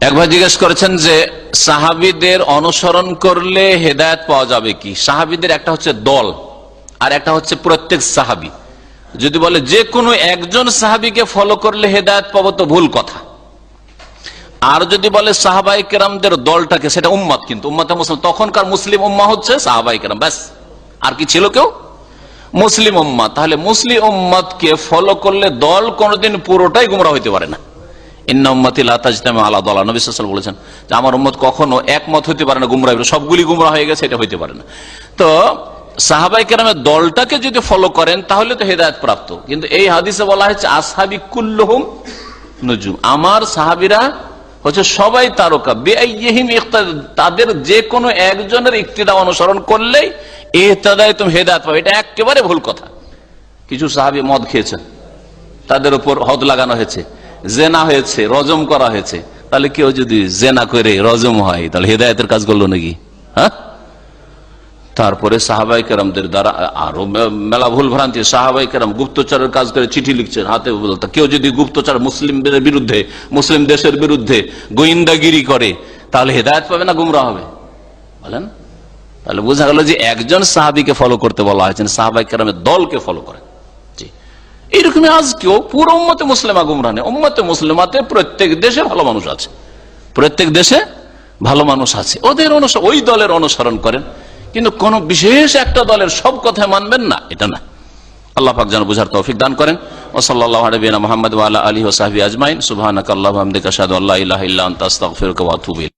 এক ভাই জিজ্ঞেস করেছেন যে, সাহাবিদের অনুসরণ করলে হেদায়ত পাওয়া যাবে কি? সাহাবিদের একটা হচ্ছে দল, আর একটা হচ্ছে প্রত্যেক সাহাবি। যদি বলে যে কোনো একজন সাহাবিকে ফলো করলে হেদায়ত পাবো তো ভুল কথা। আর যদি বলে সাহাবাই কেরামদের দলটাকে, সেটা উম্মত কিন্তু, উম্মতে মুসলিম, তখনকার মুসলিম উম্মা হচ্ছে সাহাবাই কেরাম, ব্যাস। আর কি ছিল কেউ? মুসলিম উম্মত তাহলে মুসলিম উম্মতকে ফলো করলে দল কোনোদিন পুরোটাই গুমরা হইতে পারে না। ইন্না উম্মতি লাতাজতামে আলা দলা নবী বলেছেন যে আমার উম্মত কখনো একমত হইতে পারে না গুমরা সবগুলি গুমরা হয়ে গেছে, এটা হইতে পারে না। তো সাহাবাই কেরামের দলটাকে যদি ফলো করেন, তাহলে তো হেদায়ত প্রাপ্ত। কিন্তু এই হাদিসে বলা হয়েছে, আসহাবি কুল্লুহুম নজুম। আমার সাহাবিরা হচ্ছে সবাই তারকা। বেআইহিম তাদের যে কোনো একজনের ইক্তিদা অনুসরণ করলেই এহতাদায় তুমি হেদায়ত পাবে। এটা একেবারে ভুল কথা। কিছু সাহাবি মদ খেয়েছেন। তাদের উপর হদ লাগানো হয়েছে। জেনা হয়েছে, রজম করা হয়েছে। তাহলে কেউ যদি জেনা করে রজম হয়, তাহলে হেদায়তের কাজ করল নাকি? হ্যাঁ? তারপরে সাহাবাই কেরামদের দ্বারা আরও মেলা ভুল ভ্রান্তি সাহাবাই কেরাম গুপ্তচরের কাজ করে চিঠি লিখছেন, হাতে বলতে। কেউ যদি গুপ্তচর মুসলিমদের বিরুদ্ধে, মুসলিম দেশের বিরুদ্ধে গোয়েন্দাগিরি করে, তাহলে হেদায়ত পাবে না গুমরা হবে? বলেন। তাহলে বোঝা গেল যে একজন সাহাবিকে ফলো করতে বলা হয়েছে সাহাবাই কেরামের দলকে ফলো করে। জি এইরকমই আজকেও পুরো উম্মতে মুসলিমা গুমরা নেই। উম্মতে মুসলিমাতে প্রত্যেক দেশে ভালো মানুষ আছে। প্রত্যেক দেশে ভালো মানুষ আছে। ওদের অনুসরণ ওই দলের অনুসরণ করেন। কিন্তু কোন বিশেষ একটা দলের সব কথা মানবেন না, এটা না। আল্লাহ পাক যেন বুঝার তৌফিক দান করেন। ও সাল্লাহ নবীনা মোহাম্মদ আলী ও সাহাবি আজমাইন। সুবাহ আল্লাহ আহমদিকা সাদু আল্লাহ ইলাহ ইল্লা আস্তাগফিরুকা ওয়া আতুবু